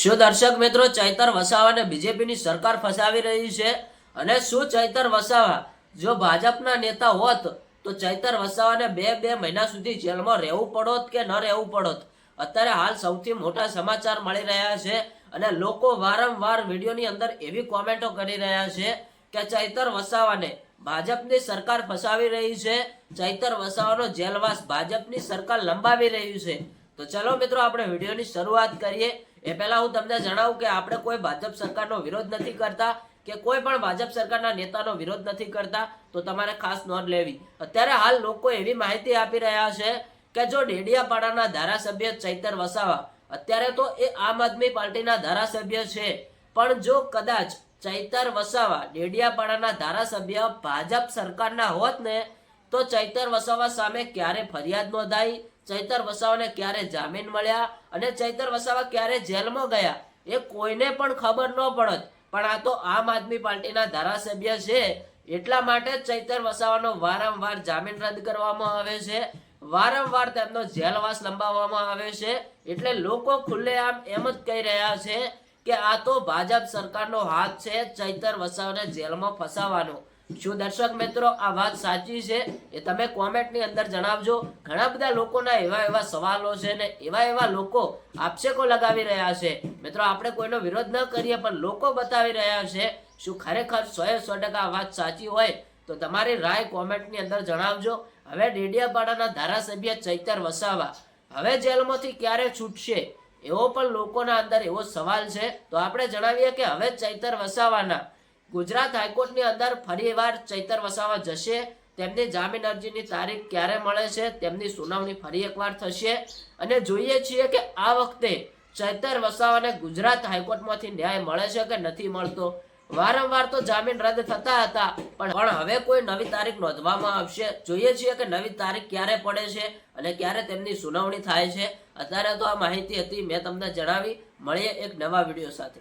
શું દર્શક મિત્રો ચૈતર વસાવાને બીજેપીની સરકાર ફસાવી રહી છે? અને શું ચૈતર વસાવા? જો ભાજપના નેતા હોત, તો ચૈતર વસાવાને બે બે મહિના સુધી જેલમાં રહેવું પડોત કે ન રહેવું પડોત? અત્યારે હાલ સૌથી મોટા સમાચાર મળી રહ્યા છે અને લોકો વારંવાર વિડીયોની અંદર એવી કોમેન્ટો કરી રહ્યા છે કે ચૈતર વસાવાને ભાજપની સરકાર ફસાવી રહી છે. ચૈતર વસાવાનો જેલવાસ ભાજપની સરકાર લંબાવી રહ્યું છે. તો ચલો મિત્રો, આપણે વિડીયોની શરૂઆત કરીએ. એ પહેલા હું તમને જણાવું કે આપણે કોઈ ભાજપ સરકારનો વિરોધ નથી કરતા કે કોઈ પણ ભાજપ સરકારના નેતાનો વિરોધ નથી કરતા, તો તમારે ખાસ નોંધ લેવી. અત્યારે હાલ લોકો એવી માહિતી આપી રહ્યા છે કે જો ડેડિયાપાડાના ધારાસભ્ય ચૈતર વસાવા, અત્યારે તો એ આમ આદમી પાર્ટીના ધારાસભ્ય છે, પણ જો કદાચ ચૈતર વસાવા ડેડિયાપાડાના ધારાસભ્ય ભાજપ સરકારના હોત ને, તો ચૈતર વસાવા સામે ક્યારે ફરિયાદ નોંધાઈ? ચૈતર વસાવાને ક્યારે જામીન મળ્યા અને ચૈતર વસાવા ક્યારે જેલમાં ગયા એ કોઈને પણ ખબર ન પડત. પણ આ તો આમ આદમી પાર્ટીના ધારાસભ્ય છે. એટલા માટે ચૈતર વસાવાનો વારંવાર જામીન રદ કરવામાં આવે છે. વારંવાર તેમનો જેલવાસ લંબાવવામાં આવે છે. એટલે લોકો ખુલ્લેઆમ એમ જ કહી રહ્યા છે કે આ તો ભાજપ સરકારનો હાથ છે ચૈતર વસાવાને જેલમાં ફસાવવાનો શું દર્શક મિત્રો, આ વાત સાચી છે? એ તમે કોમેન્ટની અંદર જણાવજો. ઘણા બધા લોકોના એવા એવા સવાલો છે ને એવા એવા લોકો આક્ષેપો લગાવી રહ્યા છે. મિત્રો, આપણે કોઈનો વિરોધ ન કરીએ, પણ લોકો બતાવી રહ્યા છે શું ખરેખર સો એ સો ટકા વાત સાચી હોય? તો તમારી રાય કોમેન્ટની અંદર જણાવજો. હવે ડેડિયાપાડાના ધારાસભ્ય ચૈતર વસાવા હવે જેલમાંથી ક્યારે છૂટશે? એવો પણ લોકોના અંદર એવો સવાલ છે. તો આપણે જણાવીએ કે હવે ચૈતર વસાવાના ગુજરાત હાઈકોર્ટની અંદર ફરીવાર ચૈતર વસાવા જશે. તેમની જામીન અરજીની તારીખ ક્યારે મળે છે, તેમની સુનાવણી ફરી એકવાર થશે. અને જોઈએ છીએ કે આ વખતે ચૈતર વસાવાને ગુજરાત હાઈકોર્ટમાંથી ન્યાય મળે છે કે નથી મળતો? વારંવાર તો જામીન રદ થતા હતા, પણ પણ હવે કોઈ નવી તારીખ નોંધવામાં આવશે. જોઈએ છીએ કે નવી તારીખ ક્યારે પડે છે અને ક્યારે તેમની સુનાવણી થાય છે. અત્યારે તો આ માહિતી હતી, મેં તમને જણાવી. મળીએ એક નવા વીડિયો સાથે.